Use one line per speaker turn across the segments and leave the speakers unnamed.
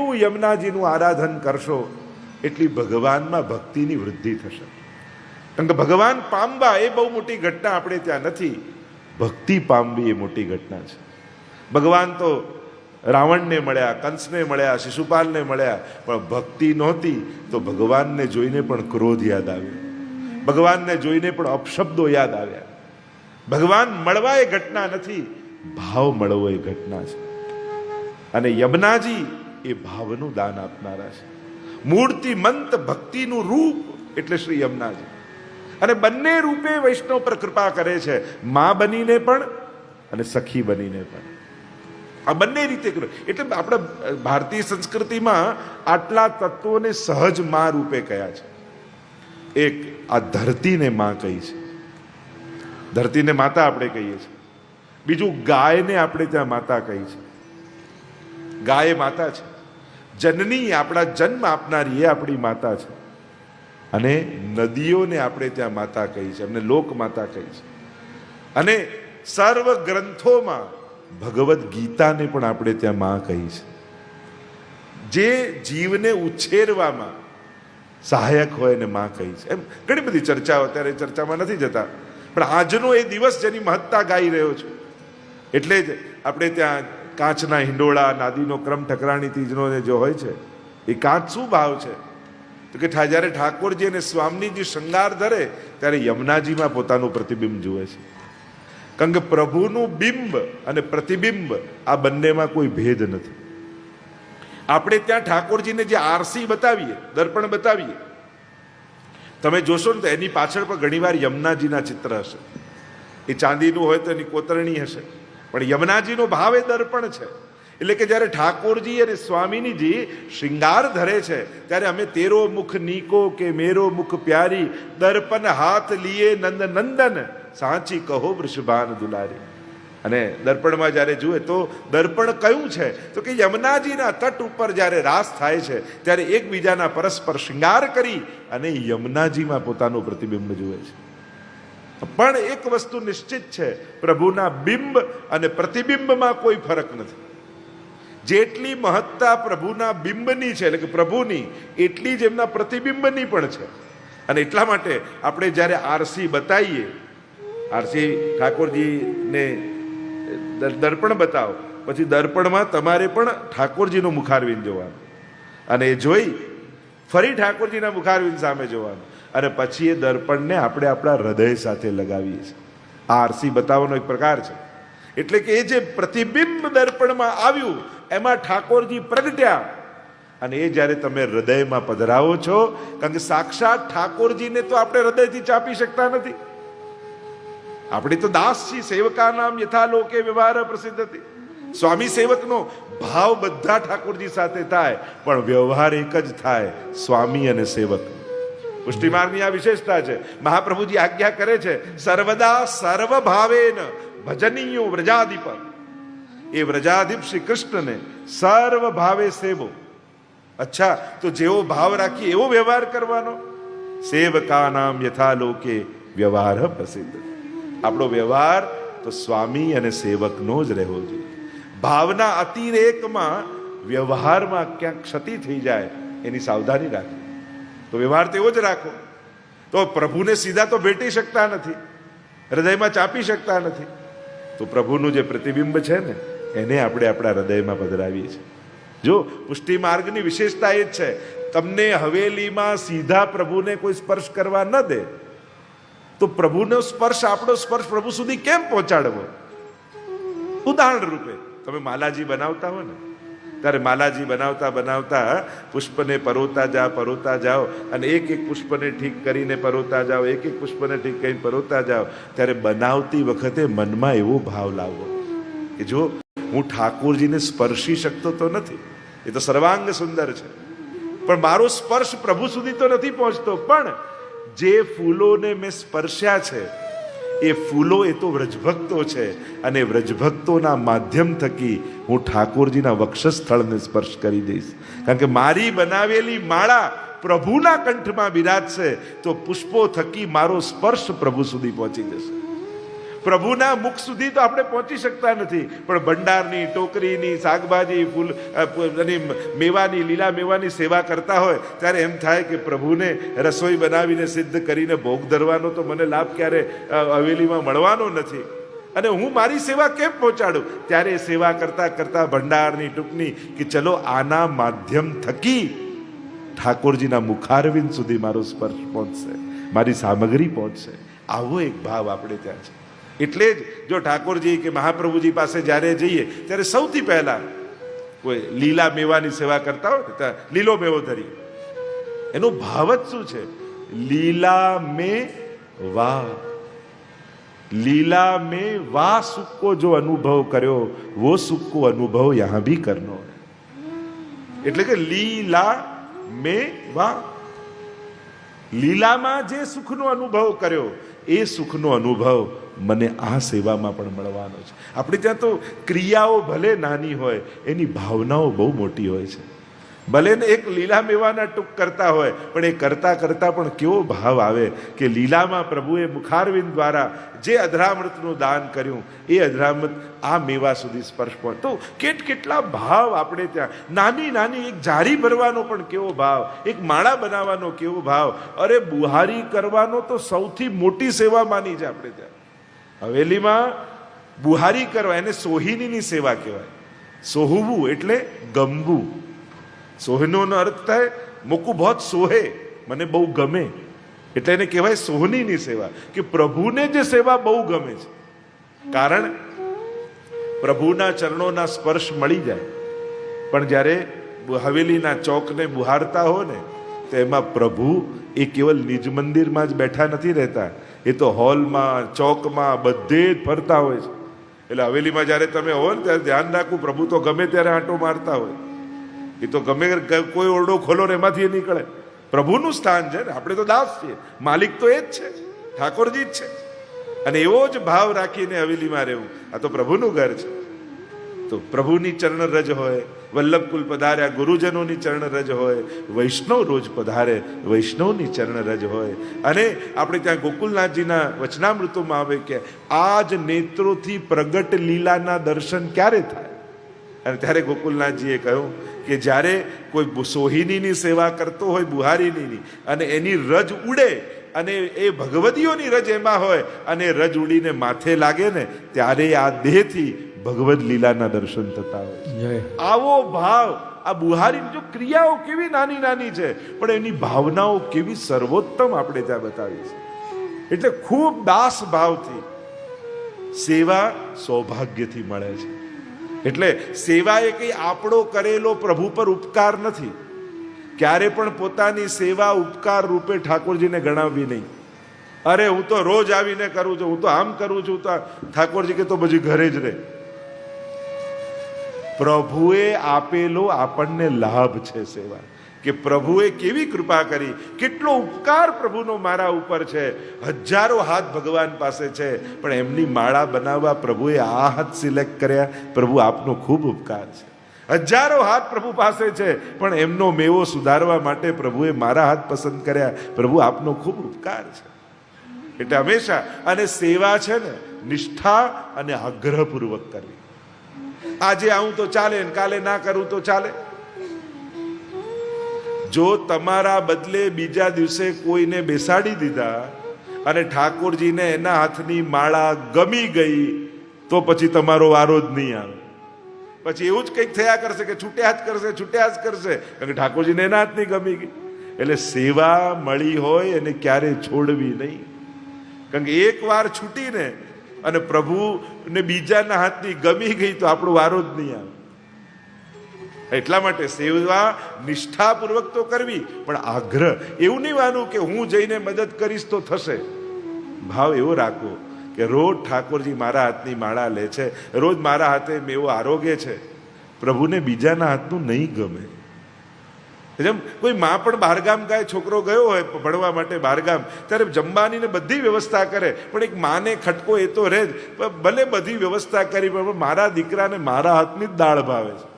જેટલું યમુનાજીનું આરાધન કરશો, એટલી ભગવાનમાં ભક્તિની વૃદ્ધિ થશે. કારણ કે ભગવાન પામવા એ બહુ મોટી ઘટના આપણે ત્યાં નથી. ભક્તિ પામવી એ મોટી ઘટના છે. ભગવાન તો રાવણને મળ્યા, કંસને મળ્યા, શિશુપાલને મળ્યા, પણ ભક્તિ નહોતી તો ભગવાનને જોઈને પણ ક્રોધ યાદ આવ્યો. ભગવાનને જોઈને પણ અપશબ્દો યાદ આવ્યા. ભગવાન મળવા એ ઘટના નથી, ભાવ મળવો એ ઘટના છે. અને યમનાજી એ ભાવનું દાન આપનારા છે. મૂર્તિમંત ભક્તિનું રૂપ એટલે શ્રી યમનાજી. અને બંને રૂપે વૈષ્ણવ પર કૃપા કરે છે. મા બનીને પણ અને સખી બનીને પણ. આ બંને રીતે કરે. એટલે આપણે ભારતીય સંસ્કૃતિમાં આટલા તત્વોને સહજ મા રૂપે કયા છે. એક આ ધરતીને માં કહી છે. ધરતીને માતા આપણે કહીએ છીએ. બીજું ગાયને આપણે ત્યાં માતા કહી છે. ગાય માતા છે. જનની આપણા જન્મ આપનારી એ આપણી માતા છે. અને નદીઓને આપણે ત્યાં માતા કહી છે એમને લોક માતા કહી છે. અને સર્વ ગ્રંથોમાં ભગવદ્ ગીતાને પણ આપણે ત્યાં માં કહી છે. જે જીવને ઉછેરવામાં સહાયક હોય એને માં કહી છે. એમ ઘણી બધી ચર્ચાઓ અત્યારે ચર્ચામાં નથી જતા, પણ આજનો એ દિવસ જેની મહત્તા ગાઈ રહ્યો છું. એટલે જ આપણે ત્યાં કાચના હિંડોળા, નાદીનો ક્રમ, ઠકરાણી તીજનો જે હોય છે, એ કાચ શું ભાવ છે? તો કે જ્યારે ઠાકોરજી અને સ્વામીજી શૃંગાર ધરે, ત્યારે યમુનાજીમાં પોતાનું પ્રતિબિંબ જુએ છે. કારણ કે પ્રભુનું બિંબ અને પ્રતિબિંબ આ બંનેમાં કોઈ ભેદ નથી. આપણે ત્યાં ઠાકોરજીને જે આરસી બતાવીએ, દર્પણ બતાવીએ, તમે જોશો ને તો એની પાછળ પણ ઘણીવાર યમુનાજીના ચિત્ર હશે. એ ચાંદીનું હોય તો એની કોતરણી હશે. પણ યમુનાજીનો ભાવ દર્પણ છે. એટલે કે જ્યારે ઠાકોરજી અને સ્વામીનીજી શૃંગાર ધરે છે, ત્યારે અમે તેરો મુખ નીકો કે મેરો મુખ પ્યારી, દર્પણ હાથ લીએ નંદ નંદન, સાચી કહો વૃષભાન દુલારી. અને દર્પણમાં જ્યારે જુએ તો દર્પણ કયું છે? તો કે યમુનાજીના તટ ઉપર જ્યારે રાસ થાય છે, ત્યારે એકબીજાના પરસ્પર શૃંગાર કરી અને યમુનાજીમાં પોતાનું પ્રતિબિંબ જુએ છે. પણ એક વસ્તુ નિશ્ચિત છે, પ્રભુના બિંબ અને પ્રતિબિંબમાં કોઈ ફરક નથી. જેટલી મહત્તા પ્રભુના બિંબની છે, એટલે કે પ્રભુની, એટલી જ એમના પ્રતિબિંબની પણ છે. અને એટલા માટે આપણે જ્યારે આરસી બતાવીએ, આરસી ઠાકોરજીને દર્પણ બતાવો, પછી દર્પણમાં તમારે પણ ઠાકોરજીનું મુખારવિંદ જોવાનું. અને એ જોઈ ફરી ઠાકોરજીના મુખારવિંદ સામે જોવાનું. અને પછી એ દર્પણને આપણે આપણા હૃદય સાથે લગાવીએ છીએ. આ આરસી બતાવવાનો એક પ્રકાર છે. એટલે કે એ જે પ્રતિબિંબ દર્પણમાં આવ્યું, એમાં ઠાકોરજી પ્રગટ્યા. અને એ જ્યારે તમે હૃદયમાં પધરાવો છો, કારણ કે સાક્ષાત ઠાકોરજીને તો આપણે હૃદયથી ચાપી શકતા નથી. આપણે તો દાસ છીએ સેવકા નામ યથા લોકે વ્યવહાર પ્રસિદ્ધ હતી સ્વામી સેવકનો ભાવ બધા ઠાકોરજી સાથે થાય, પણ વ્યવહાર એક જ થાય, સ્વામી અને સેવક. પુષ્ટિ માર્ગની આ વિશેષતા છે. મહાપ્રભુજી આજ્ઞા કરે છે, સર્વદા સર્વ ભાવેન ભજનીયો વ્રજાધિપ એ વ્રજાધિપ શ્રી કૃષ્ણને સર્વ ભાવે સેવો. અચ્છા, તો જેવો ભાવ રાખી એવો વ્યવહાર કરવાનો? સેવકા નામ યથા લોકે વ્યવહાર પ્રસિદ્ધ. આપણો વ્યવહાર તો સ્વામી અને સેવકનો જ રહેવો જોઈએ. ભાવના અતિરેકમાં વ્યવહારમાં ક્યાંક ક્ષતિ થઈ જાય, એની સાવધાની રાખવી. તો વ્યવહાર તેવો જ રાખો. તો પ્રભુને સીધા તો ભેટી શકતા નથી, હૃદયમાં ચાપી શકતા નથી. તો પ્રભુનું જે પ્રતિબિંબ છે ને, એને આપણે આપણા હૃદયમાં પધરાવીએ છીએ. જો, પુષ્ટિ માર્ગની વિશેષતા એ જ છે, તમને હવેલીમાં સીધા પ્રભુને કોઈ સ્પર્શ કરવા ન દે, તો પ્રભુનો સ્પર્શ, આપણો સ્પર્શ પ્રભુ સુધી કેમ પહોંચાડવો? ઉદાહરણ રૂપે, તમે માલાજી બનાવતા હો ને ત્યારે માલાજી બનાવતા બનાવતા પુષ્પને પરોતા જાઓ પરોતા જાઓ. અને એક એક પુષ્પને ઠીક કરીને પરોતા જાઓ, એક એક પુષ્પને ઠીક કરીને પરોતા જાઓ. ત્યારે બનાવતી વખતે મનમાં એવો ભાવ લાવવો. કે જો હું ઠાકોરજીને સ્પર્શી શકતો તો નથી. એ તો સર્વાંગ સુંદર છે. પણ મારો સ્પર્શ પ્રભુ સુધી તો નથી પહોંચતો. પણ જે ફૂલોને મેં સ્પર્શ્યા છે એ ફૂલો એ તો વ્રજભક્તો છે. અને વ્રજભક્તોના માધ્યમ થકી હું ઠાકોરજીના વક્ષસ્થળને સ્પર્શ કરી દઈશ. કારણ કે મારી બનાવેલી માળા પ્રભુના કંઠમાં બિરાજશે, તો પુષ્પો થકી મારો સ્પર્શ પ્રભુ સુધી પહોંચી જશે. પ્રભુના મુખ સુધી તો આપણે પહોંચી શકતા નથી. પણ ભંડારની, ટોકરીની, શાકભાજી, ફૂલ અને મેવાની, લીલા મેવાની સેવા કરતા હોય, ત્યારે એમ થાય કે પ્રભુને રસોઈ બનાવીને સિદ્ધ કરીને ભોગ ધરવાનો તો મને લાભ ક્યારે હવેલીમાં મળવાનો નથી. અને હું મારી સેવા કેમ પહોંચાડું? ત્યારે સેવા કરતા કરતા ભંડારની ટૂંકની કે ચલો આના માધ્યમ થકી ઠાકોરજીના મુખારવિંદ સુધી મારો સ્પર્શ પહોંચશે. મારી સામગ્રી પહોંચશે. આવો એક ભાવ આપણે ત્યાં છે. એટલે જ જો ઠાકોરજી કે મહાપ્રભુજી પાસે જ્યારે જઈએ, ત્યારે સૌથી પહેલાં કોઈ લીલા મેવાની સેવા કરતા હોય ત્યાં લીલો મેવો ધરી. એનું ભાવ જ શું છે? લીલા મે વા. લીલા મે વા સુકો જો અનુભવ કર્યો, વો સુકો અનુભવ યહાં ભી કરનો. એટલે કે લીલા મે વા. લીલામાં જે સુખનો અનુભવ કર્યો, એ સુખનો અનુભવ મને આ સેવામાં પણ મળવાનો છે. આપણે ત્યાં તો ક્રિયાઓ ભલે નાની હોય, એની ભાવનાઓ બહુ મોટી હોય છે. ભલે ને એક લીલા મેવાના ટૂંક કરતા હોય, પણ એ કરતા કરતા પણ કેવો ભાવ આવે કે લીલામાં પ્રભુએ મુખારવિંદ દ્વારા જે અધરામૃતનું દાન કર્યું, એ અધરામૃત આ મેવા સુધી સ્પર્શ પહોંચતો કેટ કેટલા ભાવ આપણે ત્યાં. નાની નાની એક જારી ભરવાનો પણ કેવો ભાવ, એક માળા બનાવવાનો કેવો ભાવ. અરે બુહારી કરવાનો તો સૌથી મોટી સેવા માની છે આપણે ત્યાં. હવેલીમાં બુહારી કરવા, એને સોહિનીની સેવા કહેવાય. સોહવું એટલે ગમવું સોહનોનો અર્થ થાય, મૂકું બહુ સોહે, મને બહુ ગમે. એટલે એને કહેવાય સોહનીની સેવા, કે પ્રભુને જે સેવા બહુ ગમે છે. કારણ પ્રભુના ચરણોના સ્પર્શ મળી જાય. પણ જ્યારે હવેલીના ચોકને બુહારતા હો ને, તો એમાં પ્રભુ એ કેવલ નિજ મંદિરમાં જ બેઠા નથી રહેતા. એ તો હોલમાં, ચોકમાં બધે જ ફરતા હોય છે. એટલે હવેલીમાં જ્યારે તમે હો ને ત્યારે ધ્યાન રાખવું, પ્રભુ તો ગમે ત્યારે આંટો મારતા હોય. એ તો ગમે કોઈ ઓરડો ખોલો ને એમાંથી એ નીકળે. પ્રભુનું સ્થાન છે ને, આપણે તો દાસ છીએ. માલિક તો એ જ છે. ઠાકોરજી જ છે. અને એવો જ ભાવ રાખીને હવેલીમાં રહેવું. આ તો પ્રભુનું ઘર છે. તો પ્રભુની ચરણ રજ હોય વલ્લભકુલ પધાર્યા, ગુરુજનોની ચરણ રજ હોય, વૈષ્ણવ રોજ પધારે, વૈષ્ણવની ચરણ રજ હોય. અને આપણે ત્યાં ગોકુલનાથજીના વચનામૃતોમાં આવે કે આ જ નેત્રોથી પ્રગટ લીલાના દર્શન ક્યારે થાય? અને ત્યારે ગોકુલનાથજીએ કહ્યું કે જ્યારે કોઈ સોહિનીની સેવા કરતો હોય બુહારીની અને એની રજ ઉડે, અને એ ભગવતીઓની રજ એમાં હોય, અને રજ ઉડીને માથે લાગે ને, ત્યારે આ દેહથી ભગવદ લીલાના દર્શન થતા હોય આવો ભાવ આ બુહારી જો ક્રિયાઓ કેવી નાની નાની છે પણ એની ભાવનાઓ કેવી સર્વોત્તમ આપણે ત્યાં બતાવી છે એટલે ખૂબ દાસ ભાવથી સેવા સૌભાગ્યથી મળે છે. એટલે સેવા એ કઈ આપણો કરેલો પ્રભુ પર ઉપકાર નથી. ક્યારે પણ પોતાની સેવા ઉપકાર રૂપે ઠાકોરજીને ગણાવવી નહીં. અરે હું તો રોજ આવીને કરું છું હું તો આમ કરું છું તો ઠાકોરજી કે તો પછી ઘરે જ રહે. પ્રભુએ આપેલો આપણને લાભ છે સેવા. કે પ્રભુએ કેવી કૃપા કરી? કેટલો ઉપકાર પ્રભુનો મારા ઉપર છે? હજારો હાથ ભગવાન પાસે છે, પણ એમની માળા બનાવવા પ્રભુએ આ હાથ સિલેક્ટ કર્યા. પ્રભુ આપનો ખૂબ ઉપકાર છે. હજારો હાથ પ્રભુ પાસે છે, પણ એમનો મેવો સુધારવા માટે પ્રભુએ મારા હાથ પસંદ કર્યા. પ્રભુ આપનો ખૂબ ઉપકાર છે. એટલે હંમેશા, અને સેવા છે ને, નિષ્ઠા અને આગ્રહપૂર્વક કરવી. આજે આવું તો ચાલે કાલે ના કરું તો ચાલે. જો તમારા બદલે બીજા દિવસે કોઈને બેસાડી દીધા અને ઠાકોરજીને એના હાથની માળા ગમી ગઈ, તો પછી તમારો વારો જ નહીં આવે. પછી એવું જ કંઈક થયા કરશે કે છૂટ્યા જ કરશે, છૂટ્યા જ કરશે, કારણ કે ઠાકોરજીને એના હાથની ગમી ગઈ. એટલે સેવા મળી હોય એને ક્યારે છોડવી નહીં. કારણ કે એક વાર છૂટીને અને પ્રભુને બીજાના હાથની ગમી ગઈ તો આપણો વારો જ નહીં આવે. એટલા માટે સેવા નિષ્ઠાપૂર્વક તો કરવી, પણ આગ્રહ એવું નહીં માનવું કે હું જઈને મદદ કરીશ તો થશે. ભાવ એવો રાખવો કે રોજ ઠાકોરજી મારા હાથની માળા લે છે, રોજ મારા હાથે મેવો આરોગ્ય છે. પ્રભુને બીજાના હાથનું નહીં ગમે. જેમ કોઈ માં પણ બહારગામ ગાય છોકરો ગયો હોય ભણવા માટે બહારગામ, ત્યારે જમવાની ને બધી વ્યવસ્થા કરે. પણ એક માને ખટકો એ તો રહે જ. ભલે બધી વ્યવસ્થા કરી, પણ મારા દીકરાને મારા હાથની જ દાળ ભાવે છે.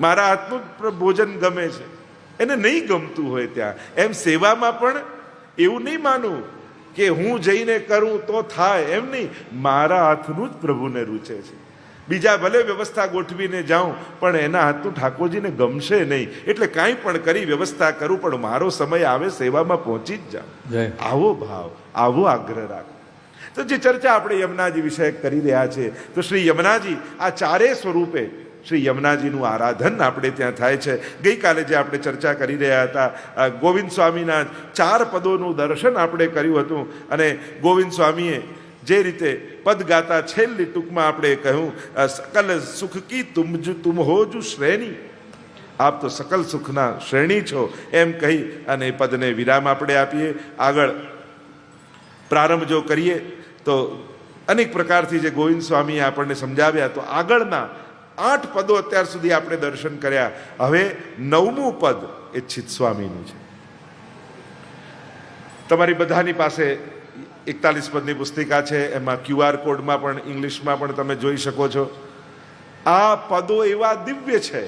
મારા હાથનું ભોજન ગમે છે. એને નહીં ગમતું હોય ત્યાં. એમ સેવામાં પણ એવું નહીં માનવું કે હું જઈને કરું તો થાય. એમ નહીં. મારા હાથનું જ પ્રભુને રૂચે છે. બીજા ભલે વ્યવસ્થા ગોઠવીને જાઉં પણ એના હાથનું ઠાકોરજીને ગમશે નહીં. એટલે કાંઈ પણ કરી વ્યવસ્થા કરું પણ મારો સમય આવે સેવામાં પહોંચી જ જાઉં. આવો ભાવ આવો આગ્રહ રાખો. તો જે ચર્ચા આપણે યમુનાજી વિષય કરી રહ્યા છે તો શ્રી યમુનાજી આ ચારે સ્વરૂપે શ્રી યમુનાજીનું આરાધન આપણે ત્યાં થાય છે. ગઈકાલે જે આપણે ચર્ચા કરી રહ્યા હતા ગોવિંદ સ્વામીના ચાર પદોનું દર્શન આપણે કર્યું હતું અને ગોવિંદ સ્વામીએ જે રીતે પદ ગાતા છેલ્લી ટૂંકમાં આપણે કહ્યું સકલ સુખ કી તુમ તુમ હો જુ શ્રેણી. આપ તો સકલ સુખના શ્રેણી છો, એમ કહી અને પદને વિરામ આપણે આપીએ. આગળ પ્રારંભ જો કરીએ, તો અનેક પ્રકારથી જે ગોવિંદ સ્વામીએ આપણને સમજાવ્યા, તો આગળના આઠ પદો અત્યાર સુધી આપણે દર્શન કર્યા. હવે નવમું પદ એ સ્વામીનું છે. તમારી બધાની પાસે એકતાલીસ પદની પુસ્તિકા છે, એમાં ક્યુઆર કોડમાં પણ, ઇંગ્લિશમાં પણ તમે જોઈ શકો છો. આ પદો એવા દિવ્ય છે.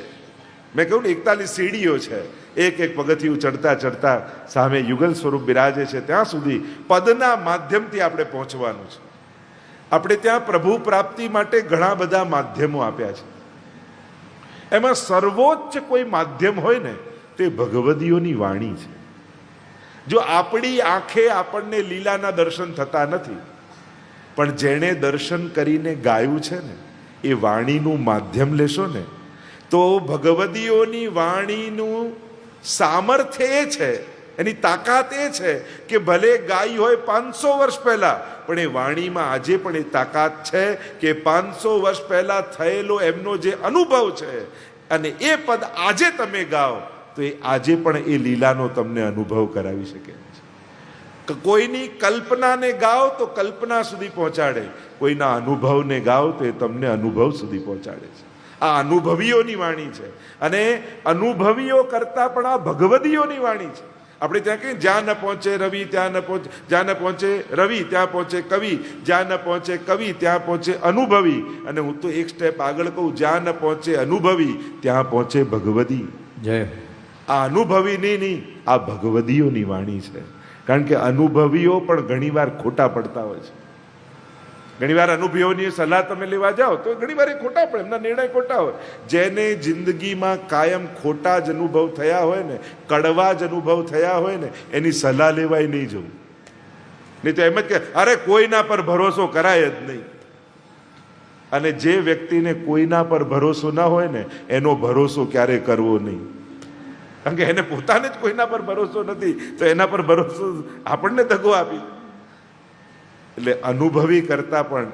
મેં કહ્યું ને, એકતાલીસ સીડીઓ છે. એક એક પગથિયું ચડતા ચડતા સામે યુગલ સ્વરૂપ બિરાજે છે. ત્યાં સુધી પદના માધ્યમથી આપણે પહોંચવાનું છે. આપણે ત્યાં પ્રભુ પ્રાપ્તિ માટે ઘણા બધા માધ્યમો આપ્યા છે. એમાં સર્વોચ્ચ કોઈ માધ્યમ હોય ને, તે ભગવદીઓની વાણી છે. જો આપણી આંખે આપણને લીલાના દર્શન થતા નથી, પણ જેણે દર્શન કરીને ગાયું છે ને, એ વાણીનું માધ્યમ લેશો ને, તો ભગવદીઓની વાણીનું સામર્થ્ય એ છે, એની તાકાત એ છે કે ભલે ગાઈ હોય પાંચસો વર્ષ પહેલા, પણ એ વાણીમાં આજે પણ એ તાકાત છે કે પાંચસો વર્ષ પહેલા થયેલો એમનો જે અનુભવ છે, અને એ પદ આજે તમે ગાઓ તો એ આજે પણ એ લીલાનો તમને અનુભવ કરાવી શકે કોઈની કલ્પનાને ગાઓ તો કલ્પના સુધી પહોંચાડે. કોઈના અનુભવને ગાઓ તો એ તમને અનુભવ સુધી પહોંચાડે છે. આ અનુભવીઓની વાણી છે. અને અનુભવીઓ કરતા પણ આ ભગવદીઓની વાણી છે. આપણે ત્યાં કહીએ, જ્યાં ન પહોંચે રવિ, ત્યાં ન પહોંચે જ્યાં ન પહોંચે રવિ, ત્યાં પહોંચે કવિ, જ્યાં ન પહોંચે કવિ, ત્યાં પહોંચે અનુભવી. અને હું તો એક સ્ટેપ આગળ કહું, જ્યાં ન પહોંચે અનુભવી, ત્યાં પહોંચે ભગવદી.
જય.
આ અનુભવીની નહીં આ ભગવદીઓની વાણી છે. કારણ કે અનુભવીઓ પણ ઘણીવાર ખોટા પડતા હોય છે. ઘણીવાર અનુભવીઓની સલાહ તમે લેવા જાઓ તો ઘણીવાર એ ખોટા પડે, એમના નિર્ણય ખોટા હોય. જેને જિંદગીમાં કાયમ ખોટા જ અનુભવ થયા હોય ને, કડવા જ અનુભવ થયા હોય ને, એની સલાહ લેવાય નહીં જવું. નહીં તો એમ જ કે, અરે, કોઈના પર ભરોસો કરાય જ નહીં. અને જે વ્યક્તિને કોઈના પર ભરોસો ના હોય ને, એનો ભરોસો ક્યારે કરવો નહીં? કારણ કે એને પોતાને જ કોઈના પર ભરોસો નથી, તો એના પર ભરોસો આપણને તકો આપી. એટલે અનુભવી કરતા પણ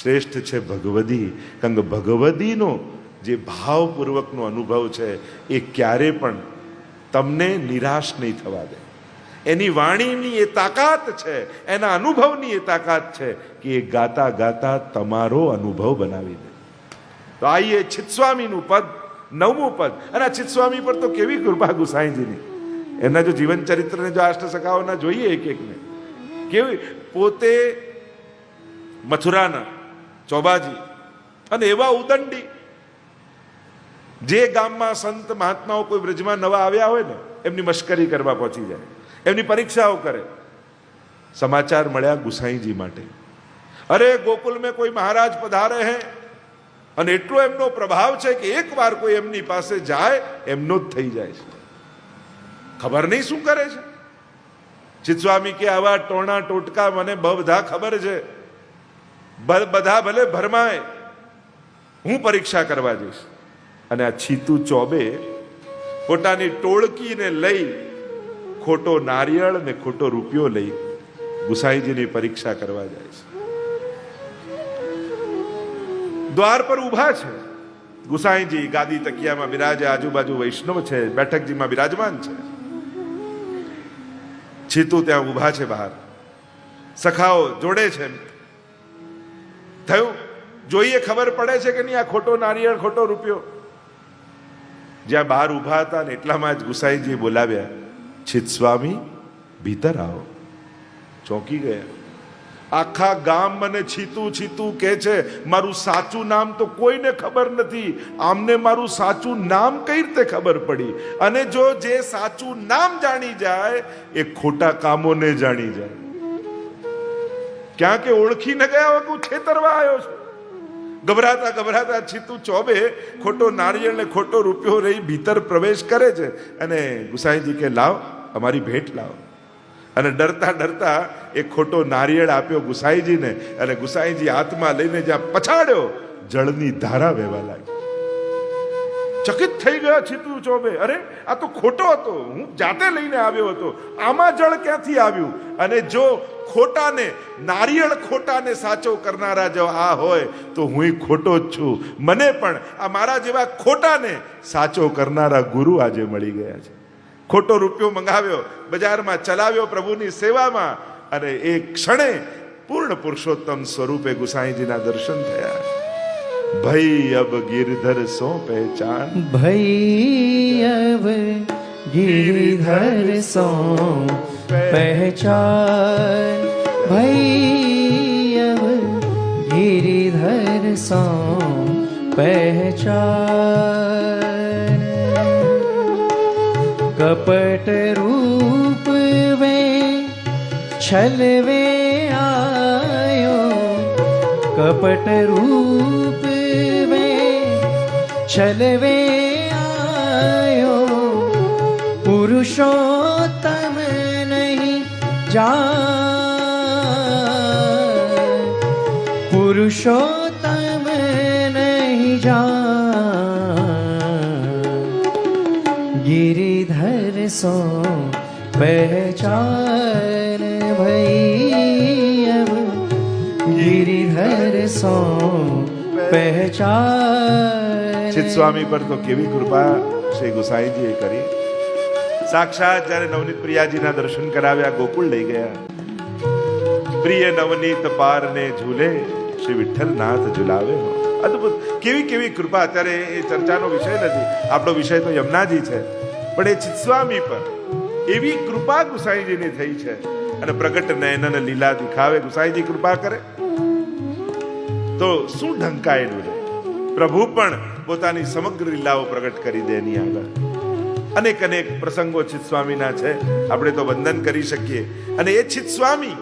શ્રેષ્ઠ છે ભગવદી. કારણ કે ભગવદીનો જે ભાવપૂર્વકનો અનુભવ છે, એ ક્યારે પણ તમને નિરાશ નહીં થવા દે. એની વાણીની એ તાકાત છે, એના અનુભવની એ તાકાત છે કે એ ગાતા ગાતા તમારો અનુભવ બનાવી દે. તો આઈએ છિત્સ્વામીનું પદ નવમું પદ. અને અચિત છિત્સ્વામી પર તો કેવી કૃપા ગુસાઈજીની. એમના જો જીવન ચરિત્રને જો આષ્ટ સખાઓના જોઈએ એક એકને. કેવી? પોતે મથુરાના, ચોબાજી અને એવા ઉદંડી. જે ગામમાં સંત મહાત્માઓ કોઈ બ્રજમાં નવા આવ્યા હોય ને, એમની મશ્કરી કરવા પહોંચી જાય. એમની પરીક્ષાઓ કરે. સમાચાર મળ્યા ગુસાઈજી માટે. અરે ગોકુલ મેં કોઈ મહારાજ પધારે હે? અને એટલો એમનો પ્રભાવ છે કે એકવાર કોઈ એમની પાસે જાય, એમનો જ થઈ જાય છે. ખબર નહીં શું કરે છે? ચિત્સ્વામી કે આવા ટોણા ટોટકા મને બધા ખબર છે. બધા ભલે ભરમાય. હું પરીક્ષા કરવા જઈશ. અને આ છીતુ ચોબે પોતાની ટોળકીને લઈ ખોટો નારિયેળ ને ખોટો રૂપિયો લઈ ગુસાઈજીની પરીક્ષા કરવા જાય છે. દ્વાર પર ઊભા છે. ગુસાઈજી ગાદી તકિયામાં બિરાજે, આજુબાજુ વૈષ્ણવ છે, બેઠકજીમાં બિરાજમાન છે. છીતુ ત્યાં ઊભા છે બહાર. સખાઓ જોડે છે. થયું? જોઈએ ખબર પડે છે કે નહીં આ ખોટો નારિયેળ, ખોટો રૂપિયો? જ્યાં બહાર ઊભા હતા ને એટલામાં જ ગુસાઈજી બોલાવ્યા, છિત સ્વામી, ભીતર આવો. ચોંકી ગયા. આખા ગામ મને છીતું છીતું કે છે, મારું સાચું નામ તો કોઈને ખબર નથી. આમને મારું સાચું નામ કઈ રીતે ખબર પડી? અને જો જે સાચું નામ જાણી જાય, એ ખોટા કામોને જાણી જાય. ક્યાં કે ઓળખી ન ગયા હોય છેતરવા આવ્યો છું. ગભરાતા ગભરાતા છીતું ચોબે ખોટો નારિયેળ ને ખોટો રૂપિયો રહી ભીતર પ્રવેશ કરે છે. અને ગુસાઈજી કે, લાવ, અમારી ભેટ લાવ. અને ડરતા ડરતા એ ખોટો નારિયેળ આપ્યો ગુસાઈજીને અને ગુસાઈજી હાથમાં લઈને જ્યાં પછાડ્યો, જળની ધારા વહેવા લાગી. ચકિત થઈ ગયા છીતું ચોબે. અરે, આ તો ખોટો હતો. હું જાતે લઈને આવ્યો હતો. આમાં જળ ક્યાંથી આવ્યું? અને જો ખોટાને, નારિયેળ ખોટાને સાચો કરનારા જો આ હોય, તો હું ખોટો જ છું. મને પણ આ મારા જેવા ખોટાને સાચો કરનારા ગુરુ આજે મળી ગયા છે. ખોટો રૂપિયો મંગાવ્યો, બજારમાં ચલાવ્યો પ્રભુની સેવામાં અને એ ક્ષણે પૂર્ણ પુરુષોત્તમ સ્વરૂપે ગુસાઈજીના દર્શન થયા. ભઈ અબ ગિરધર સો પહેચાન
ભઈ અબ ગિરધર સો પહેચાન ભઈ અબ ગિરધર સો પહેચાન कपट रूप वे छल वे आयो। कपट रूप वे छल वे आयो। पुरुषोत्तम नहीं जा। पुरुषोत्तम नहीं जा। શું પહેચાન ભૈયમ ગિરિધર શું
પહેચાન સ્વામી પર તો કેવી કૃપા શ્રી ગુસાઈજીએ કરી સાક્ષાત જ્યારે નવનીત પ્રિયાજીના દર્શન કરાવ્યા ગોકુળ લઈ ગયા પ્રિય નવનીત પારને ઝૂલે શ્રી વિઠ્ઠલનાથ ઝુલાવે અદ્ભુત કેવી કેવી કૃપા અત્યારે એ ચર્ચાનો વિષય નથી. આપણો વિષય તો યમુનાજી છે. પણ એ ચિત્સ્વામી પર એવી કૃપા ગુસાઈજીની થઈ છે. અને પ્રગટ નયનન લીલા દિખાવે, ગુસાઈજી કૃપા કરે. તો શું ઢંકાયેલું છે? પ્રભુ પણ પોતાની સમગ્ર લીલાઓ પ્રગટ કરી દે એની આગળ. અનેક અનેક પ્રસંગો ચિત સ્વામીના છે. આપણે તો વંદન કરી શકીએ. અને એ ચિત સ્વામી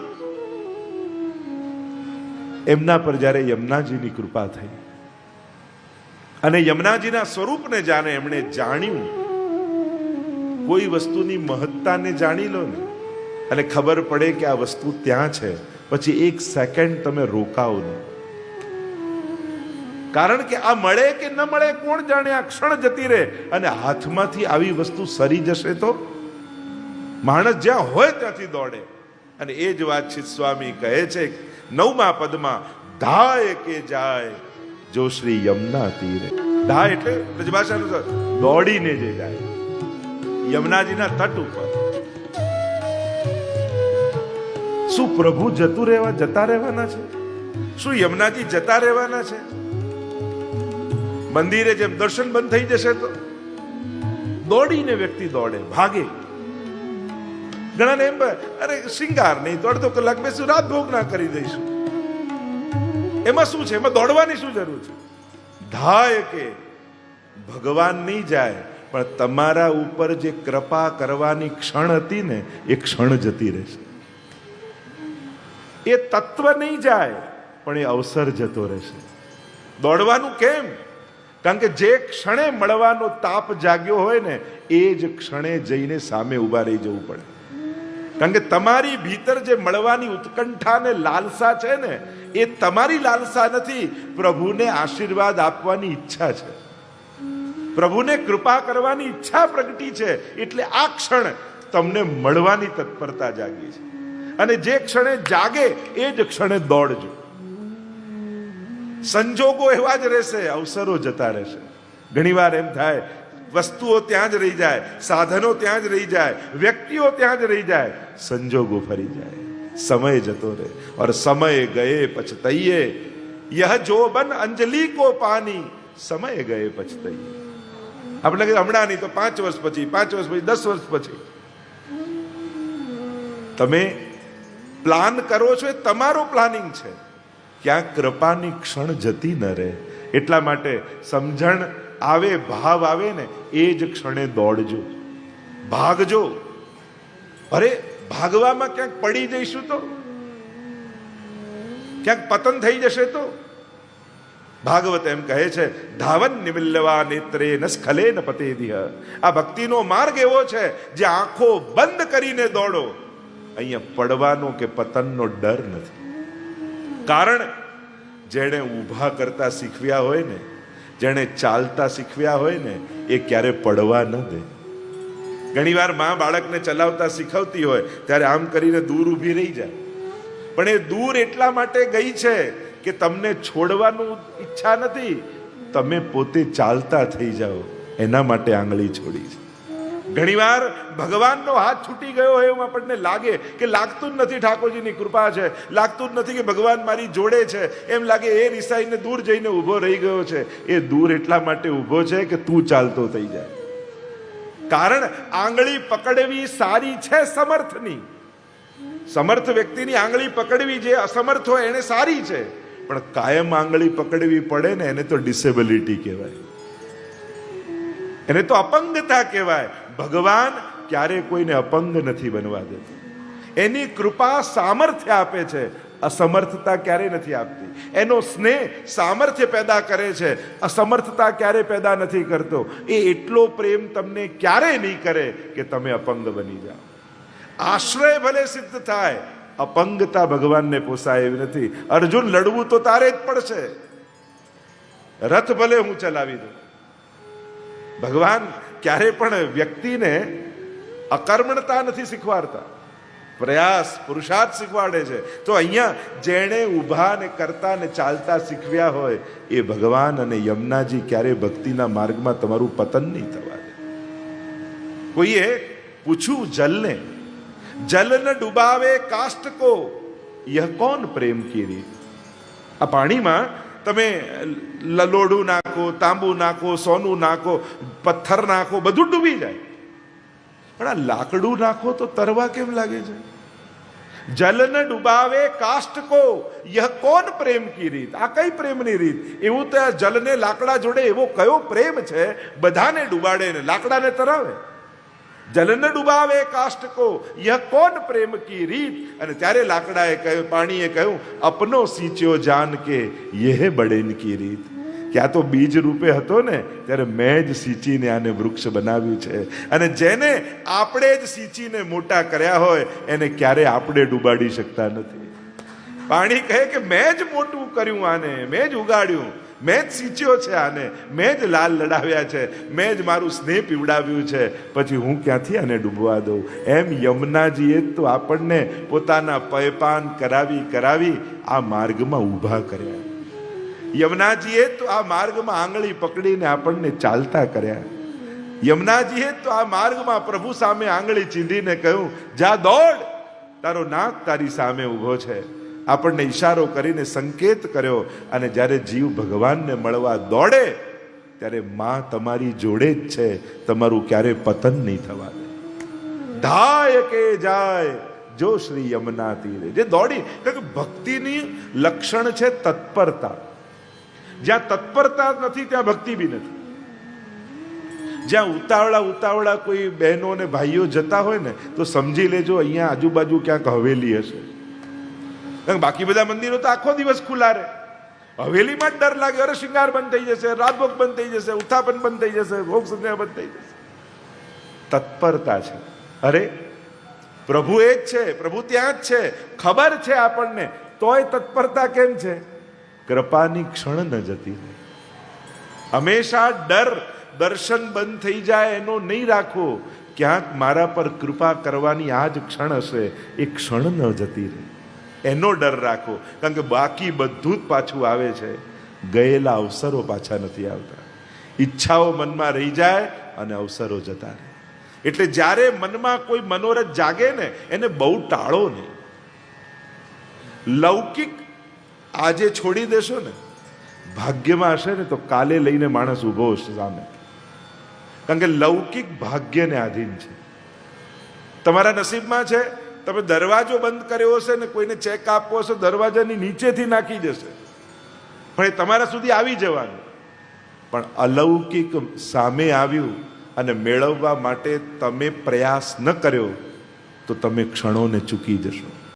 એમના પર જ્યારે યમુનાજીની કૃપા થઈ, અને યમુનાજીના સ્વરૂપને જાણે એમણે જાણ્યું કોઈ વસ્તુની મહત્તાને જાણી લો ને, અને ખબર પડે કે આ વસ્તુ ત્યાં છે, પછી એક સેકન્ડ તમે રોકાવો નહીં. કારણ કે આ મળે કે ન મળે કોણ જાણે, આ ક્ષણ જતી રહે, અને હાથમાંથી આવી વસ્તુ સરી જશે તો? માણસ જ્યાં હોય ત્યાંથી દોડે. અને એ જ વાતચીત સ્વામી કહે છે નવમા પદમાં, ધાય કે જાય જો શ્રી યમના તીરે. ધા એટલે બ્રજભાષાનું દોડીને જે જાય. યમુનાજીના તટ ઉપર. શું પ્રભુ જતું રહેવા, જતા રહેવાના છે? શું યમુનાજી જતા રહેવાના છે? મંદિરે જેમ દર્શન બંધ થઈ જશે તો? દોડીને વ્યક્તિ દોડે, ભાગે. ઘણાને એમ અરે, શિંગાર નહીં તો અડધો કલાક બેસું, રાત ભોગ ના કરી દઈશું. એમાં શું છે? એમાં દોડવાની શું જરૂર છે? ધાય કે ભગવાન નહીં જાય પણ તમારા ઉપર જે કૃપા કરવાની ક્ષણ હતી ને, એ ક્ષણ જતી રહેશે. એ તત્વ નહીં જાય, પણ એ અવસર જતો રહેશે. દોડવાનું કેમ? કારણ કે જે ક્ષણે મળવાનો તાપ જાગ્યો હોય ને, એ જ ક્ષણે જઈને સામે ઊભા રહી જવું પડે. કારણ કે તમારી ભીતર જે મળવાની ઉત્કંઠા ને લાલસા છે ને, એ તમારી લાલસા નથી, પ્રભુને આશીર્વાદ આપવાની ઈચ્છા છે. પ્રભુને કૃપા કરવાની ઈચ્છા પ્રગટી છે એટલે આ ક્ષણ તમને મળવાની તત્પરતા જાગી છે. અને જે ક્ષણે જાગે, એ જ ક્ષણે દોડજો. સંજોગો એવા જ રહેશે, અવસરો જતા રહેશે. ઘણીવાર એમ થાય, વસ્તુઓ ત્યાં જ રહી જાય, સાધનો ત્યાં જ રહી જાય, વ્યક્તિઓ ત્યાં જ રહી જાય, સંજોગો ફરી જાય. સમય જતો રહે ઓર સમય ગયે પછતઈએ. યહ જોબન અંજલિ કો પાની, સમય ગયે પછતઈએ. આપણે કહીએ હમણાં નહીં તો પાંચ વર્ષ પછી, પાંચ વર્ષ પછી, દસ વર્ષ પછી. તમે પ્લાન કરો છો એ તમારું પ્લાનિંગ છે. ક્યાંક કૃપાની ક્ષણ જતી ન રહે. એટલા માટે સમજણ આવે, ભાવ આવે ને, એ જ ક્ષણે દોડજો. ભાગજો. અરે, ભાગવામાં ક્યાંક પડી જઈશું તો? ક્યાંક પતન થઈ જશે તો? ભાગવત એમ કહે છે, ધાવન નિમિલ્લવા નેત્રે ન સ્ખલે ન પતેદિહ. આ ભક્તિનો માર્ગ એવો છે, જે આંખો બંધ કરીને દોડો. અહીંયા પડવાનો કે પતનનો ડર નથી. કારણ, જેણે ઊભા કરતા શીખવ્યા હોય ને, જેણે ચાલતા શીખવ્યા હોય ને, એ ક્યારે પડવા ન દે. ઘણીવારમાં બાળકને ચલાવતા શીખવતી હોય, ત્યારે આમ કરીને દૂર ઊભી રહી જાય. પણ એ દૂર એટલા માટે ગઈ છે કે તમને છોડવાનું ઈચ્છા નથી, તમે પોતે ચાલતા થઈ જાઓ. એના માટે આંગળી છોડી છે. ઘણીવાર ભગવાનનો હાથ છૂટી ગયો હોય એવું આપણને લાગે કે લાગતું જ નથી ઠાકોરજીની કૃપા છે, લાગતું જ નથી કે ભગવાન મારી જોડે છે. એમ લાગે એ રિસાઈને દૂર જઈને ઊભો રહી ગયો છે. એ દૂર એટલા માટે ઊભો છે કે તું ચાલતો થઈ જાય કારણ આંગળી પકડવી સારી છે સમર્થની. સમર્થ વ્યક્તિની આંગળી પકડવી જે અસમર્થ હોય એને સારી છે. પણ કાયમ આંગળી પકડવી પડે ને એને તો ડિસેબિલિટી કહેવાય. એને તો અપંગતા કહેવાય. ભગવાન ક્યારે કોઈને અપંગ નથી બનવા દેતો. એની કૃપા સામર્થ્ય આપે છે. અસમર્થતા ક્યારે નથી આપતી. એનો સ્નેહ સામર્થ્ય પેદા કરે છે. અસમર્થતા ક્યારે પેદા નથી કરતો. એ એટલો પ્રેમ તમને ક્યારે નહીં કરે કે તમે અપંગ બની જાઓ. આશ્રય ભલે સિદ્ધ થાય અપંગતા ભગવાનને પોસાય એવી નથી. અર્જુન લડવું તો તારે જ પડશે. રથ ભલે હું ચલાવી દઉં. ભગવાન ક્યારે પણ વ્યક્તિને અકર્મણતા નથી શીખવાડતા. પ્રયાસ પુરુષાર્થ શીખવાડે છે. તો અહીંયા જેણે ઊભા ને કરતા ને ચાલતા શીખવ્યા હોય, એ ભગવાન અને યમુનાજી ક્યારે ભક્તિના માર્ગમાં તમારું પતન નહીં થવા દે. કોઈએ પૂછ્યું જલને જલ ન ડુબાવે કાષ્ટ કો યહ કોણ પ્રેમ કી રીત આ પાણીમાં તમે લલોડું નાખો તાંબુ નાખો સોનું નાખો પથ્થર નાખો બધું ડૂબી જાય. પણ આ લાકડું નાખો તો તરવા કેમ લાગે છે? જલ ન ડુબાવે કાષ્ટ કો, યહ કોણ પ્રેમ કી રીત? આ કઈ પ્રેમની રીત? એવું તો આ જલને લાકડા જોડે એવો કયો પ્રેમ છે? બધાને ડુબાડે ને લાકડાને તરાવે. જલ ન ડુબાવે કાષ્ટ કો યહ કોણ પ્રેમ કી રીત? અને ત્યારે લાકડાએ કહ્યું, પાણીએ કહ્યું, અપનો સીંચ્યો જાન કે યહ બડેન કી રીત. કે આ તો બીજ રૂપે હતો ને, ત્યારે મેં જ સિંચીને આને વૃક્ષ બનાવ્યું છે. અને જેને આપણે જ સિંચીને મોટા કર્યા હોય, એને ક્યારે આપણે ડૂબાડી શકતા નથી. પાણી કહે કે, મેં જ મોટું કર્યું આને, મેં જ ઉગાડ્યું. મેં જ સિંચ્યો છે આને. મેં જ લાલ લડાવ્યા છે. મેં જ મારું સ્નેહ પીવડાવ્યું છે. પછી હું ક્યાંથી આને ડૂબવા દઉં? એમ યમુનાજીએ તો આપણને પોતાના પયપાન કરાવી કરાવી આ માર્ગમાં ઊભા કર્યા. યમુનાજીએ તો આ માર્ગમાં આંગળી પકડીને આપણને ચાલતા કર્યા. યમુનાજીએ તો આ માર્ગમાં પ્રભુ સામે આંગળી ચીંધીને કહ્યું, જા દોડ. તારો નાક તારી સામે ઊભો છે. આપણને ઈશારો કરીને સંકેત કર્યો અને જ્યારે જીવ ભગવાનને મળવા દોડે, ત્યારે માં તમારી જોડે જ છે. તમારું ક્યારે પતન નહીં થવા ધાય કે જાય, જો શ્રી યમુના તીરે. જે દોડી કે ભક્તિની લક્ષણ છે તત્પરતા. જ્યાં તત્પરતા નથી, ત્યાં ભક્તિ બી નથી. જ્યાં ઉતાવળા ઉતાવળા કોઈ બહેનો અને ભાઈઓ જતા હોય ને, તો સમજી લેજો, અહીંયા આજુબાજુ ક્યાંક હવેલી હશે. બાકી બધા મંદિરો તો આખો દિવસ ખુલ્લા રહે. હવેલીમાં જ ડર લાગે, અરે શિંગાર બંધ થઈ જશે, રાજભોગ બંધ થઈ જશે, ઉત્થાપન બંધ થઈ જશે, ભોગ સંધ્યા બંધ થઈ જશે. તત્પરતા છે. અરે, પ્રભુ એ જ છે, પ્રભુ ત્યાં જ છે. ખબર છે આપણને, તોય તત્પરતા કેમ છે? કૃપાની ક્ષણ ન જતી રહે. હંમેશા ડર, દર્શન બંધ થઈ જાય એનો નહીં રાખો. ક્યાંક મારા પર કૃપા કરવાની આ જ ક્ષણ હશે, એ ક્ષણ ન જતી રહે. એનો ડર રાખો. કારણ કે બાકી બધું જ પાછું આવે છે. ગયેલા અવસરો પાછા નથી આવતા. ઈચ્છાઓ મનમાં રહી જાય અને અવસરો જતા રહે. એટલે જ્યારે મનમાં કોઈ મનોરથ જાગે ને, એને બહુ ટાળો નહીં. લૌકિક આજે છોડી દેશો ને, ભાગ્યમાં હશે ને તો કાલે લઈને માણસ ઊભો હશે સામે. કારણ કે લૌકિક ભાગ્યને આધીન છે. તમારા નસીબમાં છે? તમે દરવાજો બંધ કર્યો હશે ને કોઈને ચેક આપવો હશે, દરવાજાની નીચેથી નાખી જશે પણ એ તમારા સુધી આવી જવાનું. પણ અલૌકિક સામે આવ્યું અને મેળવવા માટે તમે પ્રયાસ ન કર્યો, તો તમે ક્ષણોને ચૂકી જશો.